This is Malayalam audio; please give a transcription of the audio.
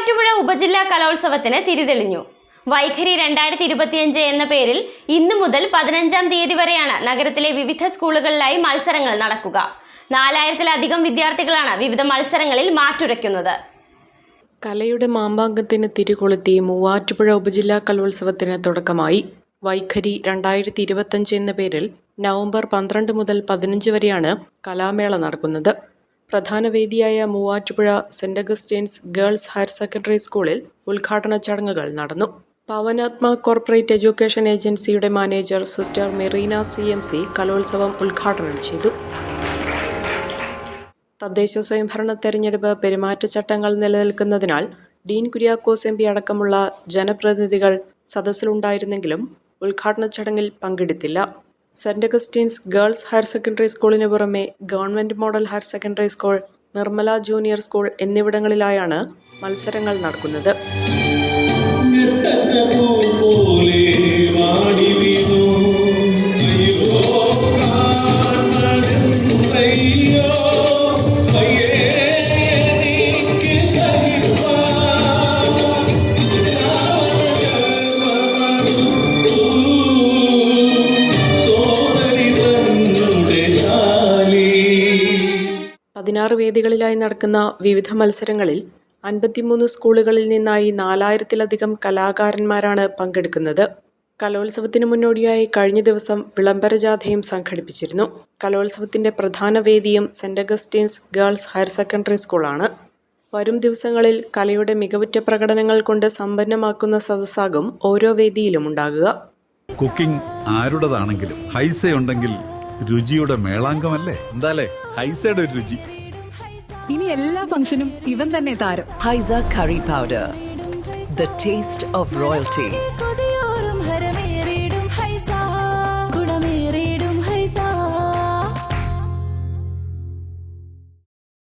മൂവാറ്റുപുഴ ഉപജില്ലാ കലോത്സവത്തിന് തിരിതെളിഞ്ഞു. വൈഖരി രണ്ടായിരത്തി ഇരുപത്തിയഞ്ച് എന്ന പേരിൽ ഇന്നു മുതൽ പതിനഞ്ചാം തീയതി വരെയാണ് നഗരത്തിലെ വിവിധ സ്കൂളുകളിലായി മത്സരങ്ങൾ നടക്കുക. നാലായിരത്തിലധികം വിദ്യാർത്ഥികളാണ് വിവിധ മത്സരങ്ങളിൽ മാറ്റുരയ്ക്കുന്നത്. കലയുടെ മാമ്പാങ്കത്തിന് തിരികൊളുത്തി മൂവാറ്റുപുഴ ഉപജില്ലാ കലോത്സവത്തിന് തുടക്കമായി. വൈഖരി രണ്ടായിരത്തി ഇരുപത്തഞ്ച് എന്ന പേരിൽ നവംബർ പന്ത്രണ്ട് മുതൽ പതിനഞ്ച് വരെയാണ് കലാമേള നടക്കുന്നത്. പ്രധാന വേദിയായ Muvattupuzha saint Augustine's girls higher secondary സ്കൂളിൽ ഉദ്ഘാടന ചടങ്ങുകൾ നടന്നു. പവനാത്മ കോർപ്പറേറ്റ് എഡ്യൂക്കേഷൻ ഏജൻസിയുടെ manager sister Marina C M C കലോത്സവം ഉദ്ഘാടനം ചെയ്തു. തദ്ദേശ സ്വയംഭരണ തെരഞ്ഞെടുപ്പ് പെരുമാറ്റച്ചട്ടങ്ങൾ നിലനിൽക്കുന്നതിനാൽ ഡീൻ കുര്യാക്കോസ് എം പി അടക്കമുള്ള ജനപ്രതിനിധികൾ സദസ്സിലുണ്ടായിരുന്നെങ്കിലും ഉദ്ഘാടന ചടങ്ങിൽ പങ്കെടുത്തില്ല. Saint Augustine's girls higher secondary സ്കൂളിന് പുറമെ government model higher secondary school Nirmala junior school എന്നിവിടങ്ങളിലായാണ് മത്സരങ്ങൾ നടക്കുന്നത്. പതിനാറ് വേദികളിലായി നടക്കുന്ന വിവിധ മത്സരങ്ങളിൽ അൻപത്തിമൂന്ന് സ്കൂളുകളിൽ നിന്നായി നാലായിരത്തിലധികം കലാകാരന്മാരാണ് പങ്കെടുക്കുന്നത്. കലോത്സവത്തിന് മുന്നോടിയായി കഴിഞ്ഞ ദിവസം വിളംബര ജാഥയും സംഘടിപ്പിച്ചിരുന്നു. കലോത്സവത്തിന്റെ പ്രധാന വേദിയും saint Augustine's girls higher secondary സ്കൂളാണ്. വരും ദിവസങ്ങളിൽ കലയുടെ മികവുറ്റ പ്രകടനങ്ങൾ കൊണ്ട് സമ്പന്നമാക്കുന്ന സദസ്സാകും ഓരോ വേദിയിലും ഉണ്ടാകുക. കുക്കിംഗ് ആരുടേതാണെങ്കിലും ഹൈസ ഉണ്ടെങ്കിൽ രുചിയുടെ മേളാങ്കമല്ലേ? എന്താലേ? ഹൈസയുടെ ഒരു രുചി ഇനി എല്ലാ ഫംഗ്ഷനും ഇവൻ തന്നെ താരം Heiza curry powder. The taste of royalty.